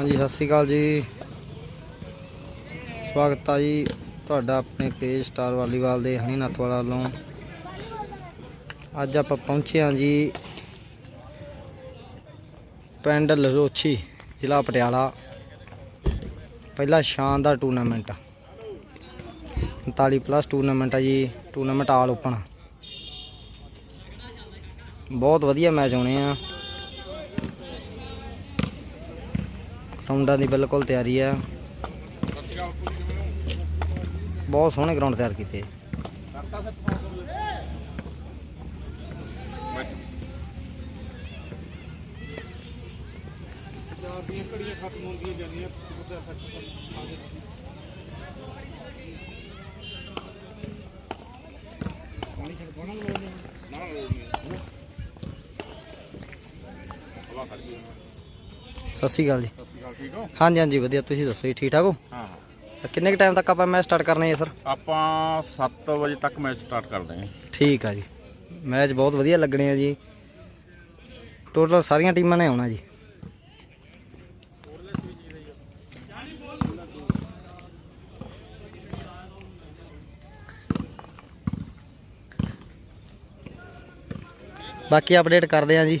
ਹਾਂਜੀ, ਸਤਿ ਸ਼੍ਰੀ ਅਕਾਲ ਜੀ। ਸਵਾਗਤ ਆ ਜੀ ਤੁਹਾਡਾ ਆਪਣੇ ਪੇਜ ਸਟਾਰ ਵਾਲੀਬਾਲ ਦੇ ਹਨੀ ਨੱਥਵਾਲਾ ਵੱਲੋਂ। ਅੱਜ ਆਪਾਂ ਪਹੁੰਚੇ ਹਾਂ ਜੀ ਪਿੰਡ ਲਰੋਛੀ ਜ਼ਿਲ੍ਹਾ ਪਟਿਆਲਾ। ਪਹਿਲਾ ਸ਼ਾਨਦਾਰ ਟੂਰਨਾਮੈਂਟ 39 ਪਲੱਸ ਟੂਰਨਾਮੈਂਟ ਆ ਜੀ ਟੂਰਨਾਮੈਂਟ ਆਲ ਓਪਨ ਬਹੁਤ ਵਧੀਆ ਮੈਚ ਹੋਣੇ ਆ। ਗਰਾਊਂਡਾਂ ਦੀ ਬਿਲਕੁਲ ਤਿਆਰੀ ਆ ਬਹੁਤ ਸੋਹਣੇ ਗਰਾਊਂਡ ਤਿਆਰ ਕੀਤੇ ਦੀਆਂ ਘੜੀਆਂ ਖਤਮ ਹੁੰਦੀਆਂ ਜਾਂਦੀਆਂ ਉਹਦਾ ਸੱਚ ਆਗੇ ਪਾਣੀ ਛੱਡ ਲੋੜ ਨਹੀਂ ਨਾ ਲੋੜ ਨਹੀਂ ਹਵਾ ਖੜ ਸਤਿ ਸ਼੍ਰੀ ਅਕਾਲ ਜੀ। ਸਤਿ ਸ਼੍ਰੀ ਅਕਾਲ ਠੀਕ ਹੋ? ਹਾਂਜੀ ਹਾਂਜੀ ਵਧੀਆ। ਤੁਸੀਂ ਦੱਸੋ ਜੀ ਠੀਕ ਠਾਕ ਹੋ? ਹਾਂ ਕਿੰਨੇ ਕ ਟਾਈਮ ਤੱਕ ਆਪਾਂ ਮੈਚ ਸਟਾਰਟ ਕਰਨਾ ਹੈ ਸਰ? ਆਪਾਂ 7 ਵਜੇ ਤੱਕ ਮੈਚ ਸਟਾਰਟ ਕਰਦੇ ਹਾਂ। ਠੀਕ ਆ ਜੀ। ਮੈਚ ਬਹੁਤ ਵਧੀਆ ਲੱਗਣੇ ਆ ਜੀ। ਟੋਟਲ ਸਾਰੀਆਂ ਟੀਮਾਂ ਨੇ ਆਉਣਾ ਜੀ। ਬਾਕੀ ਅਪਡੇਟ ਕਰਦੇ ਆ ਜੀ।